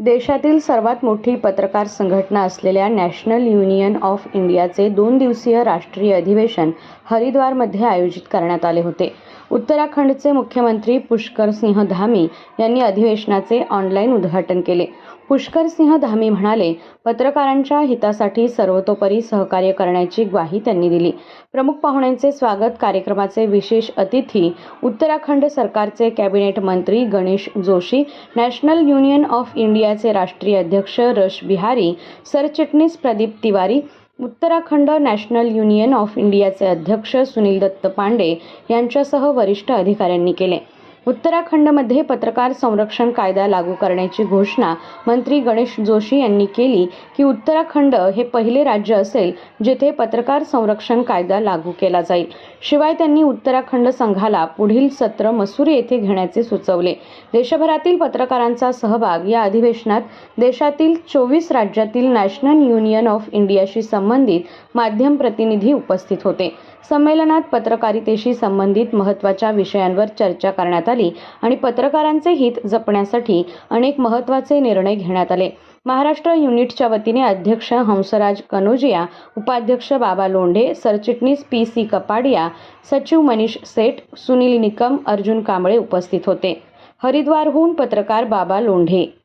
देशातील सर्वात मोठी पत्रकार संघटना असलेल्या नॅशनल युनियन ऑफ इंडियाचे दोन दिवसीय राष्ट्रीय अधिवेशन हरिद्वारमध्ये आयोजित करण्यात आले होते. उत्तराखंडचे मुख्यमंत्री पुष्कर सिंह धामी यांनी अधिवेशनाचे ऑनलाईन उद्घाटन केले. पुष्करसिंह धामी म्हणाले पत्रकारांच्या हितासाठी सर्वतोपरी सहकार्य करण्याची ग्वाही त्यांनी दिली. प्रमुख पाहुण्यांचे स्वागत कार्यक्रमाचे विशेष अतिथी उत्तराखंड सरकारचे कॅबिनेट मंत्री Ganesh Joshi national union of इंडियाचे राष्ट्रीय अध्यक्ष रश बिहारी सरचिटणीस Pradeep Tiwari Uttarakhand national union of इंडियाचे अध्यक्ष सुनील दत्त पांडे यांच्यासह वरिष्ठ अधिकाऱ्यांनी केले. उत्तराखंडमध्ये पत्रकार संरक्षण कायदा लागू करण्याची घोषणा मंत्री गणेश जोशी यांनी केली की उत्तराखंड हे पहिले राज्य असेल जेथे पत्रकार संरक्षण कायदा लागू केला जाईल. शिवाय त्यांनी उत्तराखंड संघाला पुढील सत्र मसुरी येथे घेण्याचे सुचवले. देशभरातील पत्रकारांचा सहभाग या अधिवेशनात देशातील चोवीस राज्यातील नॅशनल युनियन ऑफ इंडियाशी संबंधित माध्यम प्रतिनिधी उपस्थित होते. संमेलनात पत्रकारितेशी संबंधित महत्त्वाच्या विषयांवर चर्चा करण्यात आली. आली आणि पत्रकारांचे हित जपण्यासाठी अनेक महत्त्वाचे निर्णय घेण्यात आले. महाराष्ट्र युनिटच्या वतीने अध्यक्ष हंसराज कनोजिया उपाध्यक्ष बाबा लोंढे सरचिटणीस पी सी कपाडिया सचिव मनीष सेठ सुनील निकम अर्जुन कांबळे उपस्थित होते. हरिद्वारहून पत्रकार बाबा लोंढे.